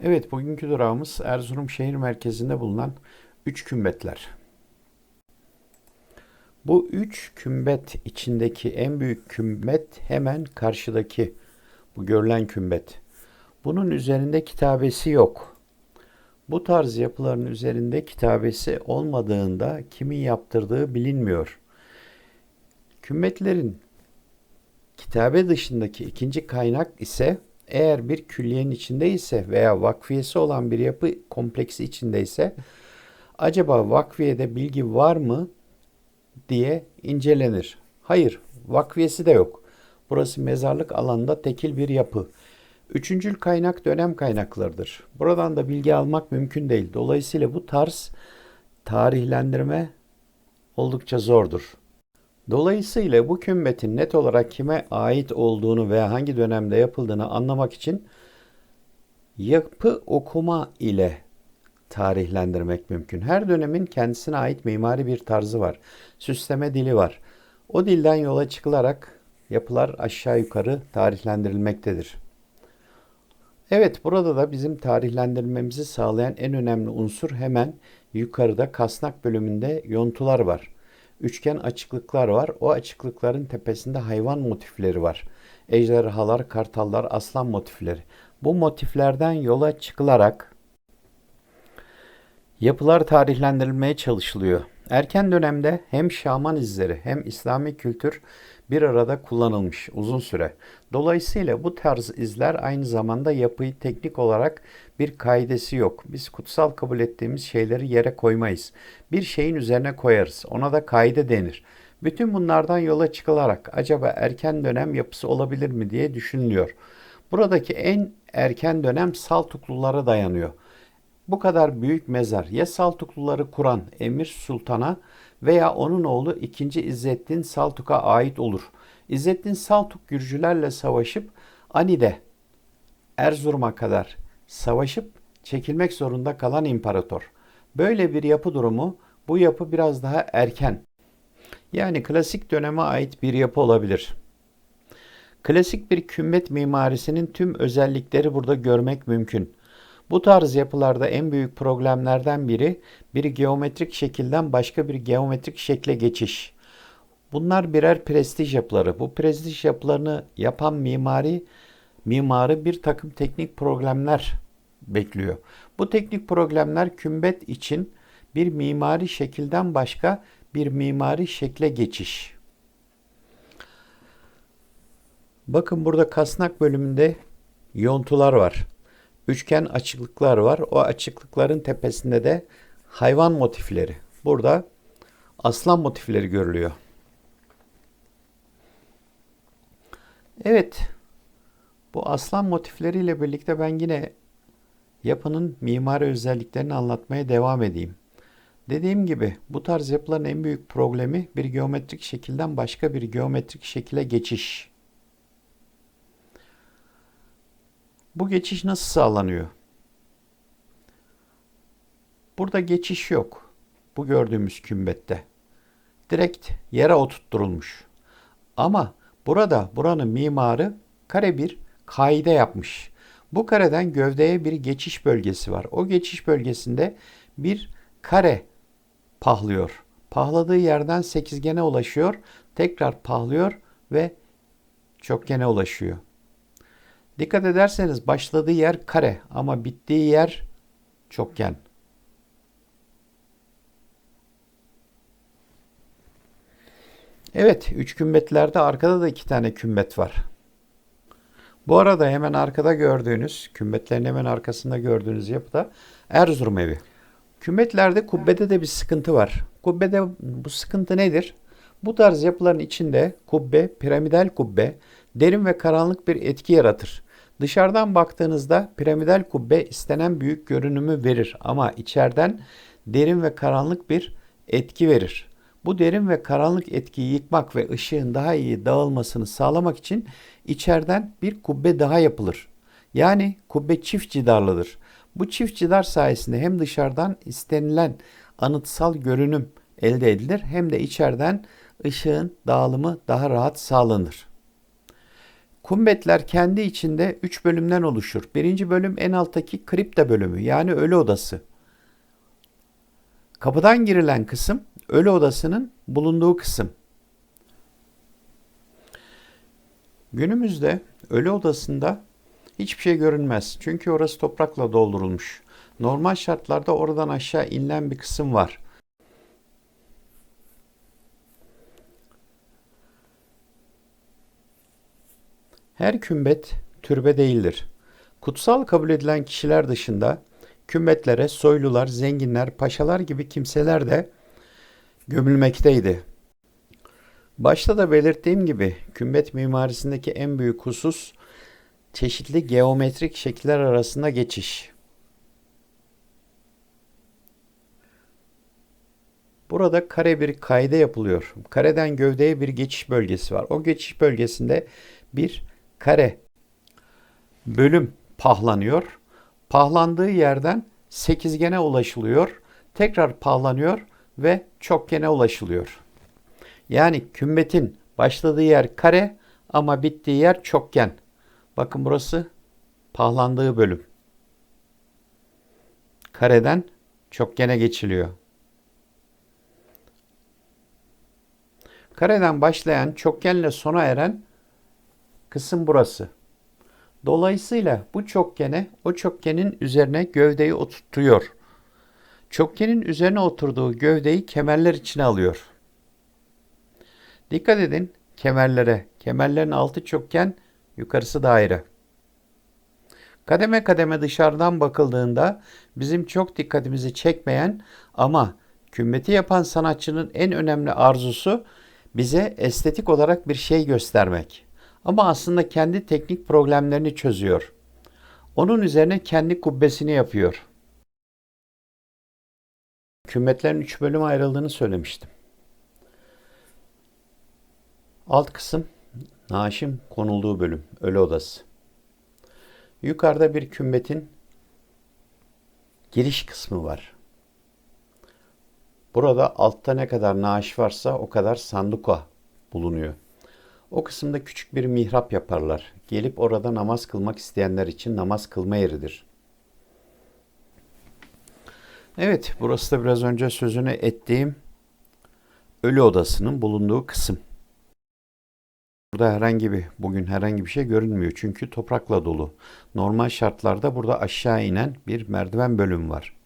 Evet, bugünkü durağımız Erzurum şehir merkezinde bulunan üç kümbetler. Bu üç kümbet içindeki en büyük kümbet hemen karşıdaki bu görülen kümbet. Bunun üzerinde kitabesi yok. Bu tarz yapıların üzerinde kitabesi olmadığında kimin yaptırdığı bilinmiyor. Kümbetlerin kitabe dışındaki ikinci kaynak ise eğer bir külliyenin içindeyse veya vakfiyesi olan bir yapı kompleksi içindeyse acaba vakfiyede bilgi var mı diye incelenir. Hayır, vakfiyesi de yok. Burası mezarlık alanında tekil bir yapı. Üçüncül kaynak dönem kaynaklarıdır. Buradan da bilgi almak mümkün değil. Dolayısıyla bu tarz tarihlendirme oldukça zordur. Dolayısıyla bu kümbetin net olarak kime ait olduğunu veya hangi dönemde yapıldığını anlamak için yapı okuma ile tarihlendirmek mümkün. Her dönemin kendisine ait mimari bir tarzı var. Süsleme dili var. O dilden yola çıkılarak yapılar aşağı yukarı tarihlendirilmektedir. Evet, burada da bizim tarihlendirmemizi sağlayan en önemli unsur hemen yukarıda kasnak bölümünde yontular var üçgen açıklıklar var. O açıklıkların tepesinde hayvan motifleri var. Ejderhalar, kartallar, aslan motifleri. Bu motiflerden yola çıkılarak yapılar tarihlendirilmeye çalışılıyor. Erken dönemde hem şaman izleri hem İslami kültür bir arada kullanılmış uzun süre. Dolayısıyla bu tarz izler aynı zamanda yapıyı teknik olarak bir kaidesi yok. Biz kutsal kabul ettiğimiz şeyleri yere koymayız. Bir şeyin üzerine koyarız. Ona da kaide denir. Bütün bunlardan yola çıkılarak acaba erken dönem yapısı olabilir mi diye düşünülüyor. Buradaki en erken dönem Saltuklulara dayanıyor. Bu kadar büyük mezar ya Saltukluları kuran Emir Sultan'a veya onun oğlu 2. İzzettin Saltuk'a ait olur. İzzettin Saltuk Gürcülerle savaşıp Ani'de Erzurum'a kadar savaşıp çekilmek zorunda kalan imparator. Böyle bir yapı durumu bu yapı biraz daha erken. Yani klasik döneme ait bir yapı olabilir. Klasik bir kümbet mimarisinin tüm özellikleri burada görmek mümkün. Bu tarz yapılarda en büyük problemlerden biri bir geometrik şekilden başka bir geometrik şekle geçiş. Bunlar birer prestij yapıları. Bu prestij yapılarını yapan mimari mimarı bir takım teknik problemler bekliyor. Bu teknik problemler kümbet için bir mimari şekilden başka bir mimari şekle geçiş. Bakın burada kasnak bölümünde yontular var üçgen açıklıklar var. O açıklıkların tepesinde de hayvan motifleri. Burada aslan motifleri görülüyor. Evet. Bu aslan motifleriyle birlikte ben yine yapının mimari özelliklerini anlatmaya devam edeyim. Dediğim gibi bu tarz yapıların en büyük problemi bir geometrik şekilden başka bir geometrik şekile geçiş. Bu geçiş nasıl sağlanıyor? Burada geçiş yok. Bu gördüğümüz kümbette. Direkt yere oturtturulmuş. Ama burada buranın mimarı kare bir kaide yapmış. Bu kareden gövdeye bir geçiş bölgesi var. O geçiş bölgesinde bir kare pahlıyor. Pahladığı yerden sekizgene ulaşıyor. Tekrar pahlıyor ve çokgene ulaşıyor. Dikkat ederseniz başladığı yer kare ama bittiği yer çokgen. Evet, üç kümbetlerde arkada da iki tane kümbet var. Bu arada hemen arkada gördüğünüz, kümbetlerin hemen arkasında gördüğünüz yapıda Erzurum evi. Kümbetlerde kubbede de bir sıkıntı var. Kubbede bu sıkıntı nedir? Bu tarz yapıların içinde kubbe, piramidal kubbe derin ve karanlık bir etki yaratır. Dışarıdan baktığınızda piramidal kubbe istenen büyük görünümü verir ama içeriden derin ve karanlık bir etki verir. Bu derin ve karanlık etkiyi yıkmak ve ışığın daha iyi dağılmasını sağlamak için içeriden bir kubbe daha yapılır. Yani kubbe çift cidarlıdır. Bu çift cidar sayesinde hem dışarıdan istenilen anıtsal görünüm elde edilir hem de içeriden ışığın dağılımı daha rahat sağlanır. Kumbetler kendi içinde 3 bölümden oluşur. Birinci bölüm en alttaki kripta bölümü yani ölü odası. Kapıdan girilen kısım ölü odasının bulunduğu kısım. Günümüzde ölü odasında hiçbir şey görünmez. Çünkü orası toprakla doldurulmuş. Normal şartlarda oradan aşağı inilen bir kısım var. Her kümbet türbe değildir. Kutsal kabul edilen kişiler dışında kümbetlere soylular, zenginler, paşalar gibi kimseler de gömülmekteydi. Başta da belirttiğim gibi kümbet mimarisindeki en büyük husus çeşitli geometrik şekiller arasında geçiş. Burada kare bir kaide yapılıyor. Kareden gövdeye bir geçiş bölgesi var. O geçiş bölgesinde bir kare bölüm pahlanıyor. Pahlandığı yerden sekizgene ulaşılıyor. Tekrar pahlanıyor ve çokgene ulaşılıyor. Yani kümbetin başladığı yer kare ama bittiği yer çokgen. Bakın burası pahlandığı bölüm. Kareden çokgene geçiliyor. Kareden başlayan çokgenle sona eren kısım burası. Dolayısıyla bu çokgene o çokgenin üzerine gövdeyi oturtuyor. Çokgenin üzerine oturduğu gövdeyi kemerler içine alıyor. Dikkat edin kemerlere. Kemerlerin altı çokgen, yukarısı daire. Kademe kademe dışarıdan bakıldığında bizim çok dikkatimizi çekmeyen ama kümbeti yapan sanatçının en önemli arzusu bize estetik olarak bir şey göstermek. Ama aslında kendi teknik problemlerini çözüyor. Onun üzerine kendi kubbesini yapıyor. Kümbetlerin üç bölüme ayrıldığını söylemiştim. Alt kısım naaşın konulduğu bölüm, ölü odası. Yukarıda bir kümbetin giriş kısmı var. Burada altta ne kadar naaş varsa o kadar sanduka bulunuyor. O kısımda küçük bir mihrap yaparlar. Gelip orada namaz kılmak isteyenler için namaz kılma yeridir. Evet, burası da biraz önce sözünü ettiğim ölü odasının bulunduğu kısım. Burada herhangi bir bugün herhangi bir şey görünmüyor çünkü toprakla dolu. Normal şartlarda burada aşağı inen bir merdiven bölüm var.